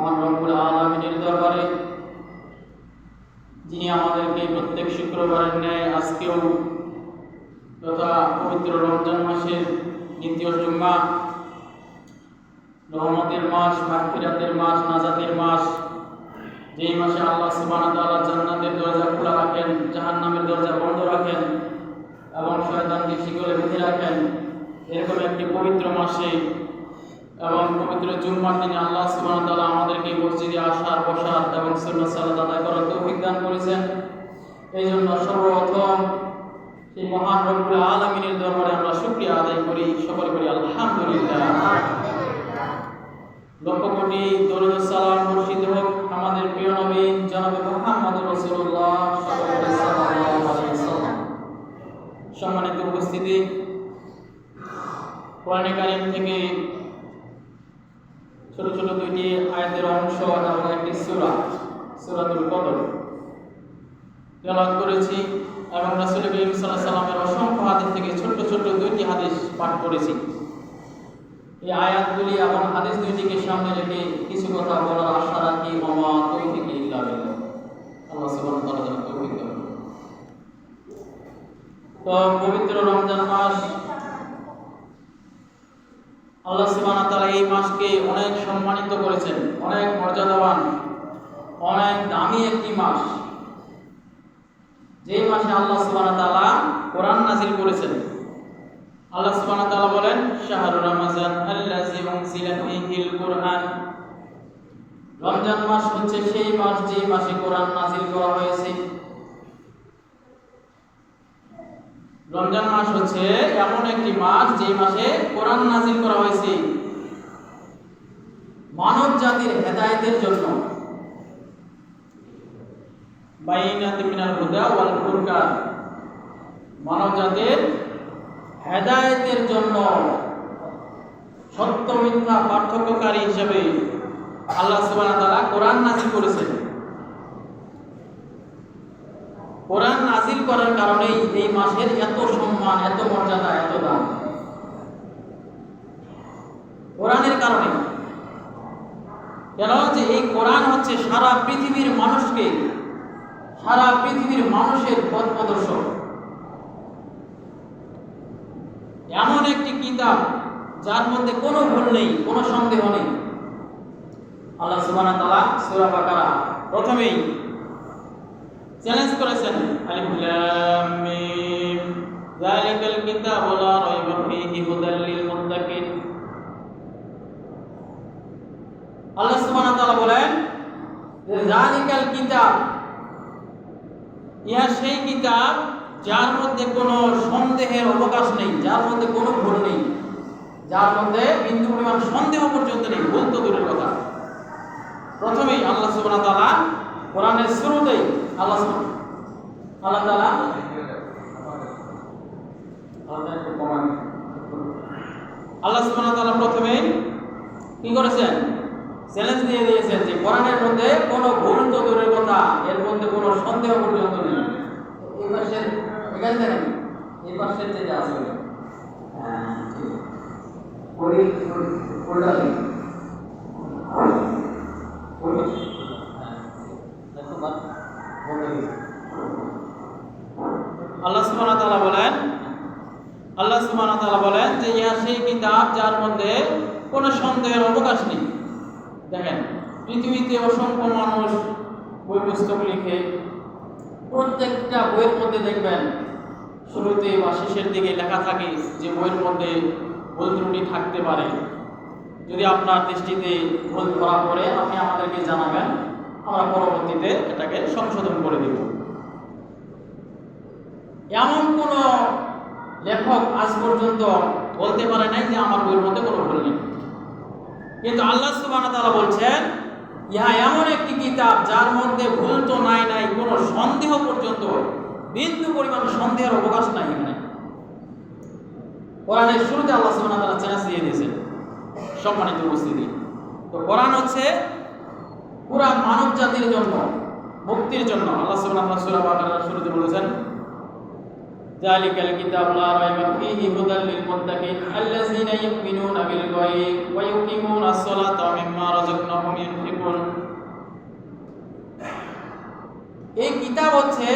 মহান রব্বুল আলমিনের দরবারে, যিনি আমাদেরকে প্রত্যেক শুক্রবারের ন্যায় আজকেও তথা পবিত্র রমজান মাসের দ্বিতীয় জুম্মা, রহমতের মাস, মাগফিরাতের মাস, নাজাতের মাস, যেই মাসে আল্লাহ ওয়া তাআলা জান্নাতের দরজা খোলা রাখেন, জাহান্নামের দরজা বন্ধ রাখেন এবং শয়তানকে শিকলে বেঁধে রাখেন, এরকম একটি পবিত্র মাসে এবং পবিত্র জুম্মার দিনে আল্লাহ সুবহানাহু ওয়া তাআলা আমাদেরকে মসজিদে আসার, বসার এবং সুন্নাত সালাত আদায় করার তৌফিক দান করেছেন। এই জন্য সর্বপ্রথম সেই মহান রব্বুল আলামিনের দরবারে আমরা শুকরিয়া আদায় করি। সকলে করি আলহামদুলিল্লাহ। লক্ষ কোটি দরুদ সালাম মুর্শিদ হোক আমাদের প্রিয় নবী জনাব মুহাম্মদ রাসূলুল্লাহ সাল্লাল্লাহু আলাইহি ওয়াসাল্লাম। সম্মানিত উপস্থিতি, কোরআনে কারিম থেকে ছোট ছোট দুইটি আয়াতের অংশ এবং একটি সূরা, সূরাতুল কদর। তেলাওয়াত করেছি এবং রাসূল করিম সাল্লামের অসংখ্য হাদিস থেকে ছোট ছোট দুইটি হাদিস পাঠ করেছি। এই আয়াতগুলি এবং হাদিস দুইটিকে সামনে রেখে কিছু কথা বলার আশা রাখি মামা তৌফিক ইল্লা আল্লাহ তো পবিত্র রমজান মাস আল্লাহ সুবহানাহু তাআলা এই মাসকে অনেক সম্মানিত করেছেন, অনেক মর্যাদাবান, অনেক দামি একটি মাস। যেই মাসে আল্লাহ সুবহানাহু তাআলা কোরআন নাযিল করেছেন, আল্লাহ সুবহানাহু তাআলা বলেন শাহরুর রমাজান আল্লাযী উনজিলা ফীহিল কুরআন। রমজান মাস হচ্ছে সেই মাস যে মাসে কোরআন নাযিল করা হয়েছে। রমজান মাস হচ্ছে এমন একটি মাস যে মাসে কোরআন নাযিল করা হয়েছে। মানব জাতির হেদায়েতের জন্য। মানব জাতির হেদায়েতের জন্য সত্য মিথ্যা পার্থক্যকারী হিসেবে আল্লাহ ওয়া তাআলা কোরআন নাযিল করেছেন। কোরআন নাযিল করার কারণেই এই মাসের এত সম্মান, এত মর্যাদা, এত দাম। কোরআনের কারণে। কেন যে এই কোরআন হচ্ছে সারা পৃথিবীর মানুষকে, সারা পৃথিবীর মানুষের পথ প্রদর্শক। এমন একটি কিতাব, যার মধ্যে কোনো ভুল নেই, কোনো সন্দেহ নেই। আল্লাহ বাকারা প্রথমেই চ্যালেঞ্জ করেছেন। আলিফ লাম মিম। যালিকাল কিতাবু, লা রাইবা ফীহি হুদাল লিল মুত্তাকিন। আল্লাহ সুবহানাহু ওয়া তাআলা বলেন, যালিকাল কিতাব, ইহা সেই কিতাব যার মধ্যে কোনো সন্দেহের অবকাশ নেই, যার মধ্যে কোনো ভুল নেই। যার মধ্যে বিন্দু পরিমাণ সন্দেহ পর্যন্ত নেই, ভুল তো দূরের কথা। প্রথমেই আল্লাহ সুবহানাহু ওয়া তাআলা কোরআনের শুরুতেই আল্লাহ আল্লাহ তাআলা আল্লাহ সুবহানাহু তাআলা প্রথমেই কি করেছেন? চ্যালেঞ্জ দিয়ে দিয়েছেন যে কোরআনের মধ্যে কোনো ভুল তো দূরের কথা এর মধ্যে কোনো সন্দেহ পর্যন্ত নেই। এই পাশের এখানে দেখেন এই পাশের যেটা আছে। হ্যাঁ, ঠিক আছে। ওই ওটা নেই। ওই পাশে। হ্যাঁ, দেখো বাদ, বন্ধ হয়ে গেছে। আল্লাহ সুবহানাহু তাআলা বলেন, আল্লাহ সুবহানাহু তাআলা বলেন যে ইহা সেই কিতাব যার মধ্যে কোনো সন্দেহের অবকাশ নেই। দেখেন, পৃথিবীতে অসংখ্য মানুষ বই পুস্তক লিখে প্রত্যেকটা বইয়ের মধ্যে দেখবেন শুরুতে বা শেষের দিকে লেখা থাকে যে বইয়ের মধ্যে ভুল ত্রুটি থাকতে পারে। যদি আপনার দৃষ্টিতে ভুল ধরা পড়ে, আপনি আমাদেরকে জানাবেন, আমরা পরবর্তীতে এটাকে সংশোধন করে দেব। এমন কোন লেখক আজ পর্যন্ত বলতে পারে নাই যে আমার বইয়ের মধ্যে কোনো ভুল নেই। কিন্তু আল্লাহ ওয়া বলছেন, ইহা এমন একটি কিতাব যার মধ্যে ভুল তো নাই নাই, কোনো সন্দেহ পর্যন্ত, বিন্দু পরিমাণ সন্দেহের অবকাশ নাই এখানে। কোরআনের শুরুতে আল্লাহ ওয়া তাআলা চ্যালেঞ্জ দিয়ে দিয়েছেন সম্মানিত উপস্থিতি। তো কোরআন হচ্ছে পুরা মানব জাতির জন্য, মুক্তির জন্য। আল্লাহ তাআলা শুরুতে বলেছেন ذلك الكتاب لا ريب فيه هدى للمتقين الذين يؤمنون بالغيب ويقيمون الصلاة ومما رزقناهم ينفقون এই কিতাব হচ্ছে